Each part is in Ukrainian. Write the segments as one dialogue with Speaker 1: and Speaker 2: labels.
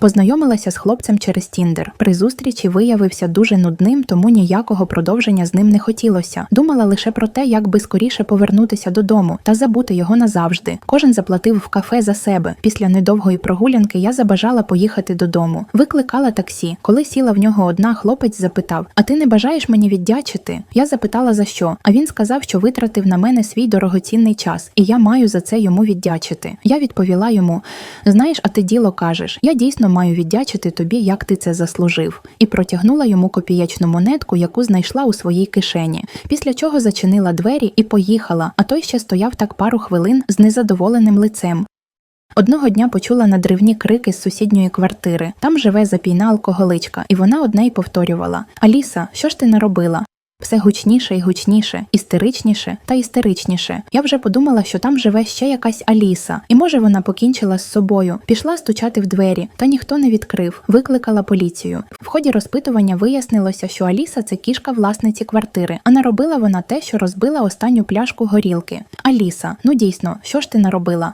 Speaker 1: Познайомилася з хлопцем через Тіндер. При зустрічі виявився дуже нудним, тому ніякого продовження з ним не хотілося. Думала лише про те, як би скоріше повернутися додому та забути його назавжди. Кожен заплатив в кафе за себе. Після недовгої прогулянки я забажала поїхати додому. Викликала таксі. Коли сіла в нього одна, хлопець запитав: А ти не бажаєш мені віддячити? Я запитала за що. А він сказав, що витратив на мене свій дорогоцінний час, і я маю за це йому віддячити. Я відповіла йому: Знаєш, а ти діло кажеш. Я дійсно маю віддячити тобі, як ти це заслужив, і протягнула йому копієчну монетку, яку знайшла у своїй кишені. Після чого зачинила двері і поїхала. А той ще стояв так пару хвилин з незадоволеним лицем. Одного дня почула надривні крики з сусідньої квартири. Там живе запійна алкоголичка, і вона одне й повторювала: Аліса, що ж ти наробила? Все гучніше і гучніше, істеричніше та істеричніше. Я вже подумала, що там живе ще якась Аліса, і може вона покінчила з собою. Пішла стучати в двері, та ніхто не відкрив. Викликала поліцію. В ході розпитування вияснилося, що Аліса це кішка власниці квартири, а наробила вона те, що розбила останню пляшку горілки. Аліса, ну дійсно, що ж ти наробила?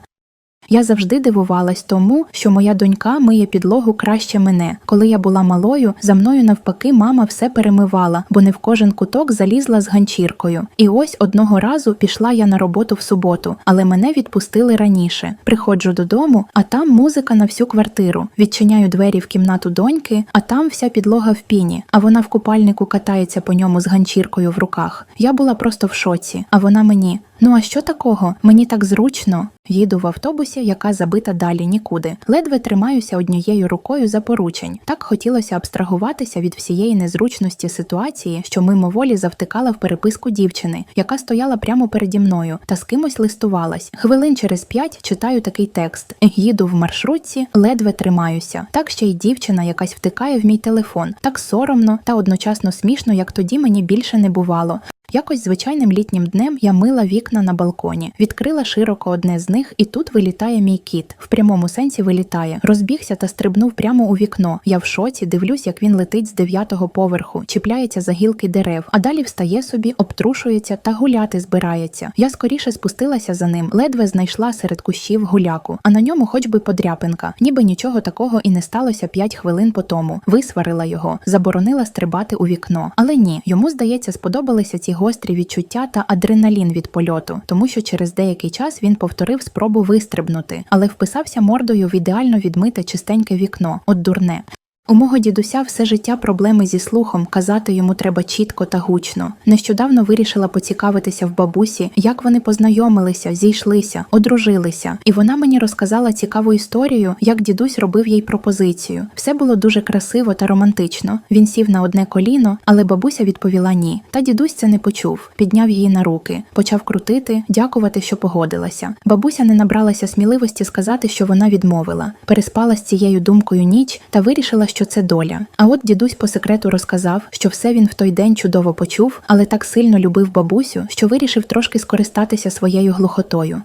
Speaker 1: Я завжди дивувалась тому, що моя донька миє підлогу краще мене. Коли я була малою, за мною навпаки мама все перемивала, бо не в кожен куток залізла з ганчіркою. І ось одного разу пішла я на роботу в суботу, але мене відпустили раніше. Приходжу додому, а там музика на всю квартиру. Відчиняю двері в кімнату доньки, а там вся підлога в піні, а вона в купальнику катається по ньому з ганчіркою в руках. Я була просто в шоці, а вона мені. Ну а що такого? Мені так зручно. Їду в автобусі, яка забита далі нікуди. Ледве тримаюся однією рукою за поручень. Так хотілося абстрагуватися від всієї незручності ситуації, що мимоволі завтикала в переписку дівчини, яка стояла прямо переді мною та з кимось листувалась. Хвилин через п'ять читаю такий текст: їду в маршрутці, ледве тримаюся. Так ще й дівчина якась втикає в мій телефон. Так соромно та одночасно смішно, як тоді мені більше не бувало. Якось звичайним літнім днем я мила вікна на балконі, відкрила широко одне з них, і тут вилітає мій кіт. В прямому сенсі вилітає. Розбігся та стрибнув прямо у вікно. Я в шоці дивлюсь, як він летить з дев'ятого поверху, чіпляється за гілки дерев, а далі встає собі, обтрушується та гуляти збирається. Я скоріше спустилася за ним, ледве знайшла серед кущів гуляку, а на ньому хоч би подряпинка, ніби нічого такого і не сталося п'ять хвилин по тому. Висварила його, заборонила стрибати у вікно. Але ні, йому здається, сподобалися ці гострі відчуття та адреналін від польоту, тому що через деякий час він повторив спробу вистрибнути, але вписався мордою в ідеально відмите чистеньке вікно, от дурне. У мого дідуся все життя проблеми зі слухом, казати йому треба чітко та гучно. Нещодавно вирішила поцікавитися в бабусі, як вони познайомилися, зійшлися, одружилися, і вона мені розказала цікаву історію, як дідусь робив їй пропозицію. Все було дуже красиво та романтично. Він сів на одне коліно, але бабуся відповіла ні. Та дідусь це не почув, підняв її на руки, почав крутити, дякувати, що погодилася. Бабуся не набралася сміливості сказати, що вона відмовила. Переспала з цією думкою ніч та вирішила, що це доля. А от дідусь по секрету розказав, що все він в той день чудово почув, але так сильно любив бабусю, що вирішив трошки скористатися своєю глухотою.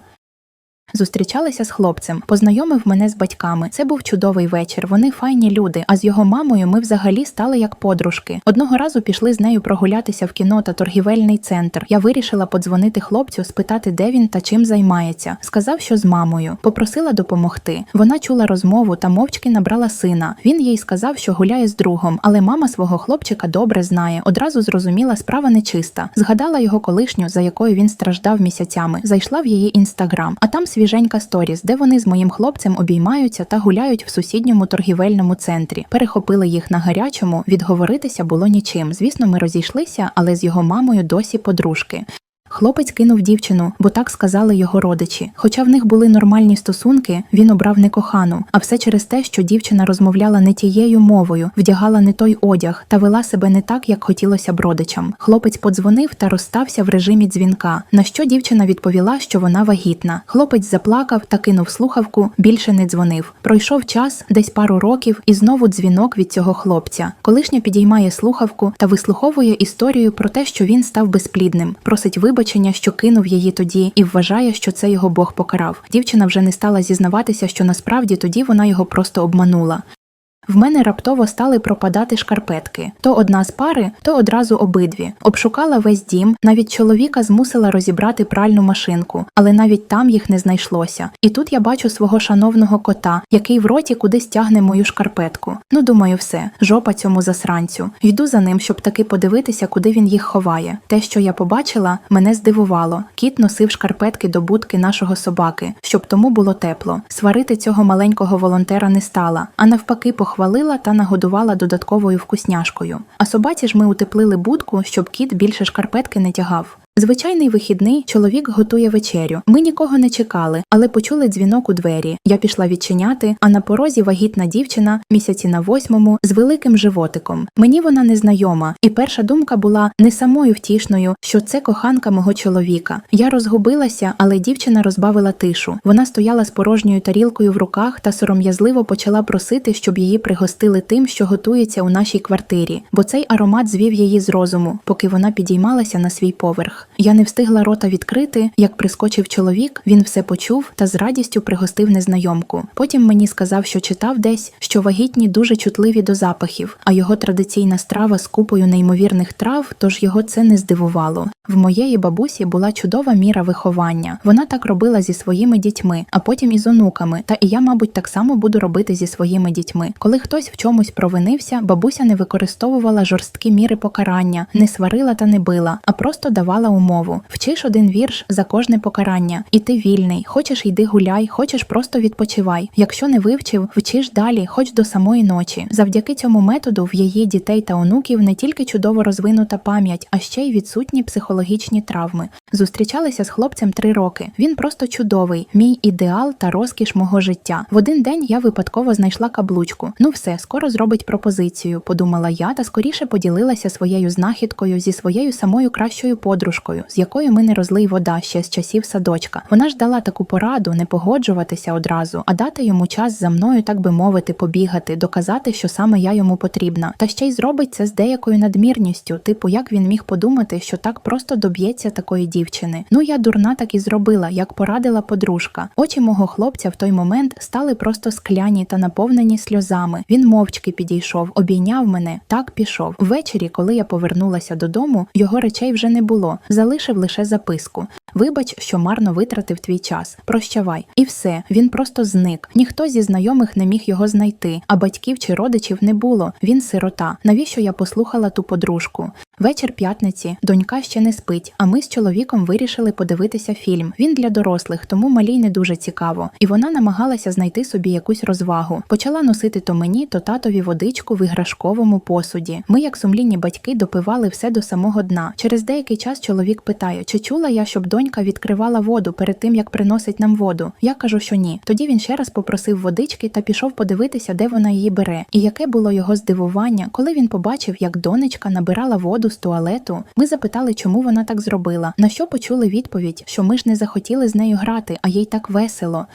Speaker 1: Зустрічалася з хлопцем, познайомив мене з батьками. Це був чудовий вечір. Вони файні люди. А з його мамою ми взагалі стали як подружки. Одного разу пішли з нею прогулятися в кіно та торгівельний центр. Я вирішила подзвонити хлопцю, спитати, де він та чим займається. Сказав, що з мамою. Попросила допомогти. Вона чула розмову та мовчки набрала сина. Він їй сказав, що гуляє з другом, але мама свого хлопчика добре знає. Одразу зрозуміла, справа нечиста. Згадала його колишню, за якою він страждав місяцями. Зайшла в її інстаграм, а там свіженька сторіс, де вони з моїм хлопцем обіймаються та гуляють в сусідньому торгівельному центрі. Перехопили їх на гарячому, відговоритися було нічим. Звісно, ми розійшлися, але з його мамою досі подружки. Хлопець кинув дівчину, бо так сказали його родичі. Хоча в них були нормальні стосунки, він обрав некохану, а все через те, що дівчина розмовляла не тією мовою, вдягала не той одяг та вела себе не так, як хотілося б родичам. Хлопець подзвонив та розстався в режимі дзвінка. На що дівчина відповіла, що вона вагітна. Хлопець заплакав та кинув слухавку, більше не дзвонив. Пройшов час, десь пару років, і знову дзвінок від цього хлопця. Колишня підіймає слухавку та вислуховує історію про те, що він став безплідним, просить вибачення, що кинув її тоді, і вважає, що це його Бог покарав. Дівчина вже не стала зізнаватися, що насправді тоді вона його просто обманула. В мене раптово стали пропадати шкарпетки то одна з пари, то одразу обидві. Обшукала весь дім, навіть чоловіка змусила розібрати пральну машинку, але навіть там їх не знайшлося. І тут я бачу свого шановного кота, який в роті кудись тягне мою шкарпетку. Ну, думаю, все, жопа цьому засранцю. Йду за ним, щоб таки подивитися, куди він їх ховає. Те, що я побачила, мене здивувало. Кіт носив шкарпетки до будки нашого собаки, щоб тому було тепло. Сварити цього маленького волонтера не стала, а навпаки, похвалила та нагодувала додатковою вкусняшкою. А собаці ж ми утеплили будку, щоб кіт більше шкарпетки не тягав. Звичайний вихідний чоловік готує вечерю. Ми нікого не чекали, але почули дзвінок у двері. Я пішла відчиняти, а на порозі вагітна дівчина, місяці на восьмому, з великим животиком. Мені вона не знайома, і перша думка була не самою втішною, що це коханка мого чоловіка. Я розгубилася, але дівчина розбавила тишу. Вона стояла з порожньою тарілкою в руках та сором'язливо почала просити, щоб її пригостили тим, що готується у нашій квартирі, бо цей аромат звів її з розуму, поки вона підіймалася на свій поверх. Я не встигла рота відкрити, як прискочив чоловік, він все почув та з радістю пригостив незнайомку. Потім мені сказав, що читав десь, що вагітні дуже чутливі до запахів, а його традиційна страва з купою неймовірних трав, тож його це не здивувало. В моєї бабусі була чудова міра виховання. Вона так робила зі своїми дітьми, а потім із онуками. Та і я, мабуть, так само буду робити зі своїми дітьми. Коли хтось в чомусь провинився, бабуся не використовувала жорсткі міри покарання, не сварила та не била, а просто давала умову: вчиш один вірш за кожне покарання, і ти вільний. Хочеш йди гуляй, хочеш просто відпочивай. Якщо не вивчив, вчиш далі, хоч до самої ночі. Завдяки цьому методу в її дітей та онуків не тільки чудово розвинута пам'ять, а ще й відсутні психологічні травми. Зустрічалися з хлопцем три роки. Він просто чудовий, мій ідеал та розкіш мого життя. В один день я випадково знайшла каблучку. Ну все, скоро зробить пропозицію, подумала я та скоріше поділилася своєю знахідкою зі своєю самою кращою подружкою, з якою ми не розлий вода ще з часів садочка. Вона ж дала таку пораду не погоджуватися одразу, а дати йому час за мною, так би мовити, побігати, доказати, що саме я йому потрібна. Та ще й зробить це з деякою надмірністю, типу, як він міг подумати, що так просто доб'ється такої дівчини. Ну я дурна так і зробила, як порадила подружка. Очі мого хлопця в той момент стали просто скляні та наповнені сльозами. Він мовчки підійшов, обійняв мене, так пішов. Ввечері, коли я повернулася додому, його речей вже не було. Залишив лише записку. Вибач, що марно витратив твій час. Прощавай. І все, він просто зник. Ніхто зі знайомих не міг його знайти, а батьків чи родичів не було. Він сирота. Навіщо я послухала ту подружку? Вечір п'ятниці, донька ще не спить, а ми з чоловіком вирішили подивитися фільм. Він для дорослих, тому малій не дуже цікаво. І вона намагалася знайти собі якусь розвагу. Почала носити то мені, то татові водичку в іграшковому посуді. Ми, як сумлінні батьки, допивали все до самого дна. Через деякий час чоловік питає, чи чула я, щоб донька відкривала воду перед тим, як приносить нам воду. Я кажу, що ні. Тоді він ще раз попросив водички та пішов подивитися, де вона її бере. І яке було його здивування, коли він побачив, як донечка набирала воду з туалету. Ми запитали, чому вона так зробила. На що почули відповідь, що ми ж не захотіли з нею грати, а їй так весело.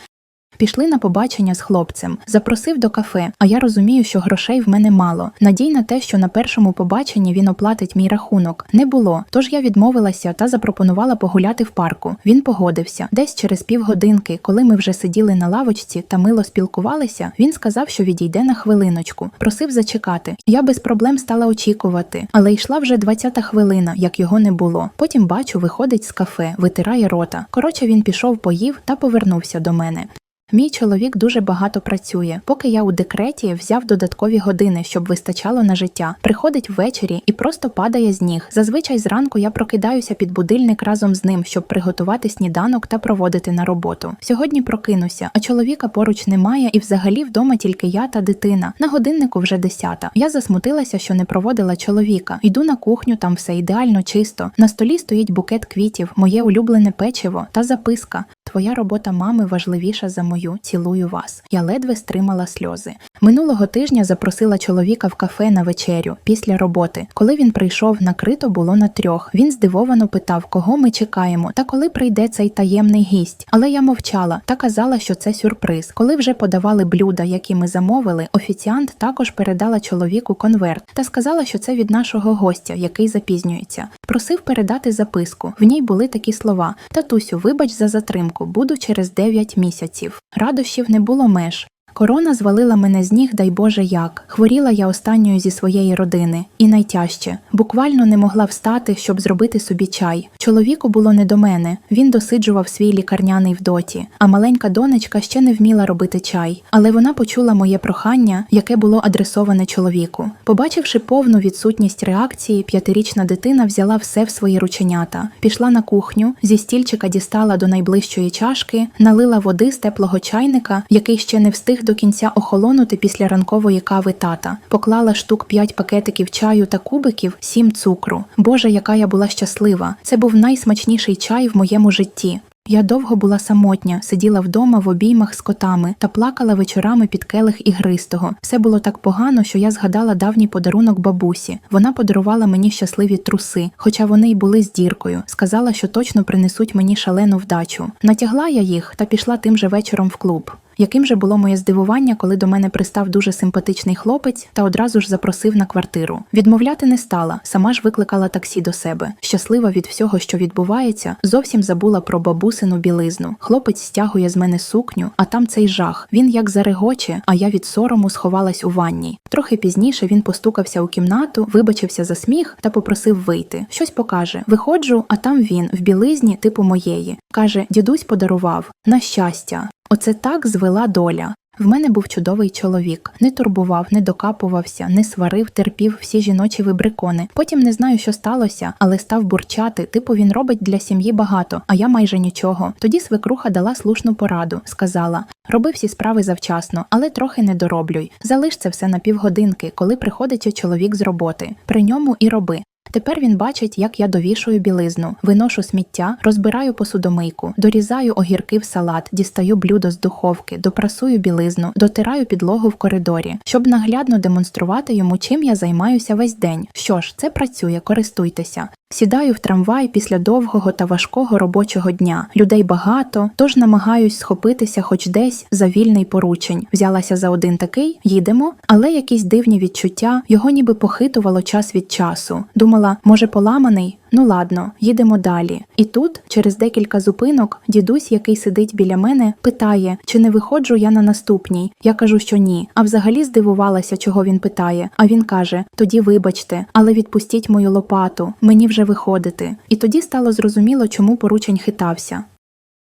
Speaker 1: Пішли на побачення з хлопцем, запросив до кафе, а я розумію, що грошей в мене мало. Надій на те, що на першому побаченні він оплатить мій рахунок, не було. Тож я відмовилася та запропонувала погуляти в парку. Він погодився. Десь через півгодинки, коли ми вже сиділи на лавочці та мило спілкувалися, він сказав, що відійде на хвилиночку. Просив зачекати. Я без проблем стала очікувати, але йшла вже 20-та хвилина, як його не було. Потім бачу, виходить з кафе, витирає рота. Коротше, він пішов, поїв та повернувся до мене. Мій чоловік дуже багато працює. Поки я у декреті взяв додаткові години, щоб вистачало на життя. Приходить ввечері і просто падає з ніг. Зазвичай зранку я прокидаюся під будильник разом з ним, щоб приготувати сніданок та проводити на роботу. Сьогодні прокинуся, а чоловіка поруч немає, і взагалі вдома тільки я та дитина. На годиннику вже десята. Я засмутилася, що не проводила чоловіка. Йду на кухню, там все ідеально чисто. На столі стоїть букет квітів, моє улюблене печиво та записка. Твоя робота мами важливіша за мою. Цілую вас. Я ледве стримала сльози. Минулого тижня запросила чоловіка в кафе на вечерю після роботи. Коли він прийшов, накрито було на трьох. Він здивовано питав, кого ми чекаємо, та коли прийде цей таємний гість. Але я мовчала та казала, що це сюрприз. Коли вже подавали блюда, які ми замовили, офіціант також передала чоловіку конверт та сказала, що це від нашого гостя, який запізнюється. Просив передати записку. В ній були такі слова: Татусю, вибач за затримку, буду через 9 місяців. Радощів не було меж. Корона звалила мене з ніг, дай Боже як. Хворіла я останньою зі своєї родини. І найтяжче, буквально не могла встати, щоб зробити собі чай. Чоловіку було не до мене. Він досиджував свій лікарняний в доті, а маленька донечка ще не вміла робити чай. Але вона почула моє прохання, яке було адресоване чоловіку. Побачивши повну відсутність реакції, п'ятирічна дитина взяла все в свої рученята, пішла на кухню, зі стільчика дістала до найближчої чашки, налила води з теплого чайника, який ще не встиг до кінця охолонути після ранкової кави тата, поклала штук п'ять пакетиків чаю та кубиків, сім цукру. Боже, яка я була щаслива! Це був найсмачніший чай в моєму житті. Я довго була самотня, сиділа вдома в обіймах з котами та плакала вечорами під келих ігристого. Все було так погано, що я згадала давній подарунок бабусі. Вона подарувала мені щасливі труси, хоча вони й були з діркою. Сказала, що точно принесуть мені шалену вдачу. Натягла я їх та пішла тим же вечором в клуб. Яким же було моє здивування, коли до мене пристав дуже симпатичний хлопець та одразу ж запросив на квартиру. Відмовляти не стала, сама ж викликала таксі до себе. Щаслива від всього, що відбувається, зовсім забула про бабусину білизну. Хлопець стягує з мене сукню, а там цей жах. Він як зарегоче, а я від сорому сховалась у ванні. Трохи пізніше він постукався у кімнату, вибачився за сміх та попросив вийти. Щось покаже. Виходжу, а там він в білизні, типу моєї. каже: дідусь подарував на щастя. Оце так звела доля. В мене був чудовий чоловік, не турбував, не докапувався, не сварив, терпів всі жіночі вибрикони. Потім не знаю, що сталося, але став бурчати. Типу він робить для сім'ї багато, а я майже нічого. Тоді свекруха дала слушну пораду. Сказала: роби всі справи завчасно, але трохи не дороблюй. Залиш це все на півгодинки, коли приходить чоловік з роботи. При ньому і роби. Тепер він бачить, як я довішую білизну, виношу сміття, розбираю посудомийку, дорізаю огірки в салат, дістаю блюдо з духовки, допрасую білизну, дотираю підлогу в коридорі, щоб наглядно демонструвати йому, чим я займаюся весь день. Що ж, це працює, користуйтеся. Сідаю в трамвай після довгого та важкого робочого дня. Людей багато, тож намагаюсь схопитися хоч десь за вільний поручень. Взялася за один такий, їдемо, але якісь дивні відчуття, його ніби похитувало час від часу. Думала, може, поламаний? Ну ладно, їдемо далі. І тут, через декілька зупинок, дідусь, який сидить біля мене, питає, чи не виходжу я на наступній. Я кажу, що ні. А взагалі здивувалася, чого він питає. А він каже: тоді вибачте, але відпустіть мою лопату, мені вже виходити. І тоді стало зрозуміло, чому поручень хитався.